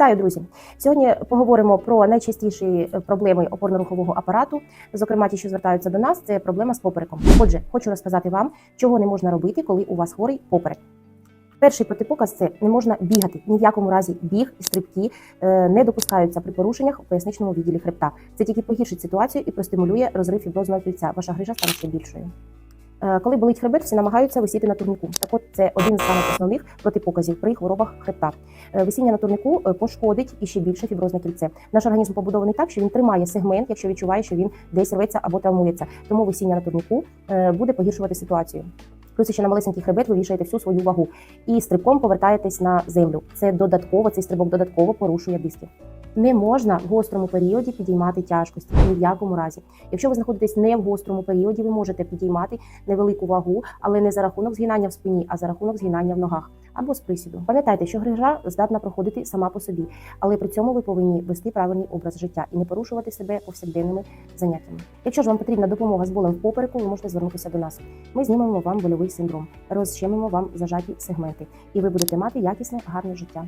Вітаю, друзі! Сьогодні поговоримо про найчастіші е, проблеми опорно-рухового апарату. Зокрема, ті, що звертаються до нас, це проблема з попереком. Отже, хочу розказати вам, чого не можна робити, коли у вас хворий поперек. Перший протипоказ це не можна бігати. Ні в якому разі біг і стрибки е, не допускаються при порушеннях у поясничному відділі хребта. Це тільки погіршить ситуацію і простимулює розрив фіброзного кільця. Ваша грижа стане ще більшою. Е, Коли болить хребет, всі намагаються висіти на турніку. Так от це один з самих основних протипоказів при хворобах хребта. Е, Висіння на турнику е, пошкодить і ще більше фіброзне кільце. Наш організм побудований так, що він тримає сегмент, якщо відчуває, що він десь рветься або травмується. Тому висіння на турнику е, буде погіршувати ситуацію. Плюс ще на малесенький хребет ви вішаєте всю свою вагу і стрибком повертаєтесь на землю. Це додатково, цей стрибок додатково порушує диски. Не можна в гострому періоді підіймати тяжкості ні в якому разі. Якщо ви знаходитесь не в гострому періоді, ви можете підіймати невелику вагу, але не за рахунок згинання в спині, а за рахунок згинання в ногах або з присіду. Пам'ятайте, що грижа здатна проходити сама по собі, але при цьому ви повинні вести правильний образ життя і не порушувати себе повсякденними заняттями. Якщо ж вам потрібна допомога з болем в попереку, ви можете звернутися до нас. Ми знімемо вам больовий синдром, розщемимо вам зажаті сегменти, і ви будете мати якісне гарне життя.